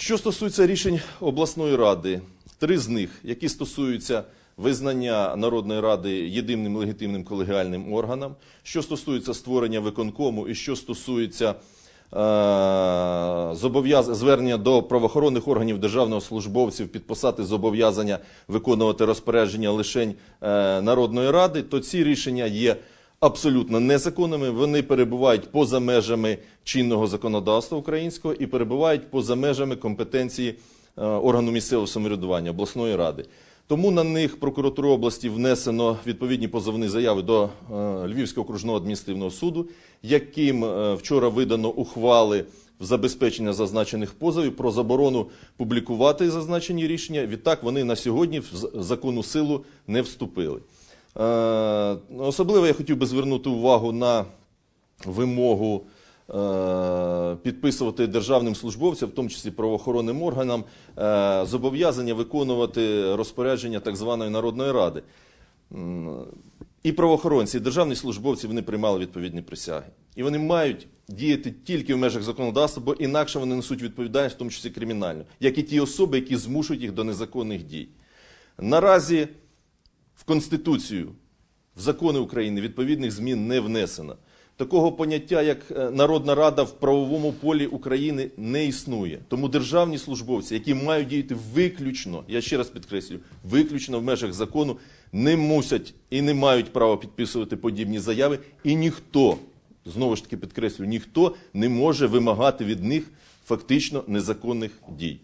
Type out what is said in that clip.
Що стосується рішень обласної ради, три з них, які стосуються визнання Народної ради єдиним легітимним колегіальним органом, що стосується створення виконкому і що стосується е, звернення до правоохоронних органів державних службовців підписати зобов'язання виконувати розпорядження лишень е, Народної ради, то ці рішення є абсолютно незаконними. Вони перебувають поза межами чинного законодавства українського і перебувають поза межами компетенції е, органу місцевого самоврядування обласної ради. Тому на них прокуратура області внесено відповідні позовні заяви до е, Львівського окружного адміністративного суду, яким е, вчора видано ухвали в забезпечення зазначених позовів про заборону публікувати зазначені рішення. Відтак вони на сьогодні в з- законну силу не вступили. Е, Особливо я хотів би звернути увагу на вимогу е, підписувати державним службовцям, в тому числі правоохоронним органам, е, зобов'язання виконувати розпорядження так званої Народної Ради. І правоохоронці, і державні службовці вони приймали відповідні присяги. І вони мають діяти тільки в межах законодавства, бо інакше вони несуть відповідальність, в тому числі кримінальну, як і ті особи, які змушують їх до незаконних дій. Наразі в Конституцію, в закони України відповідних змін не внесено. Такого поняття, як е, Народна Рада в правовому полі України не існує. Тому державні службовці, які мають діяти виключно, я ще раз підкреслюю, виключно в межах закону, не мусять і не мають права підписувати подібні заяви, і ніхто, знову ж таки підкреслюю, ніхто не може вимагати від них фактично незаконних дій.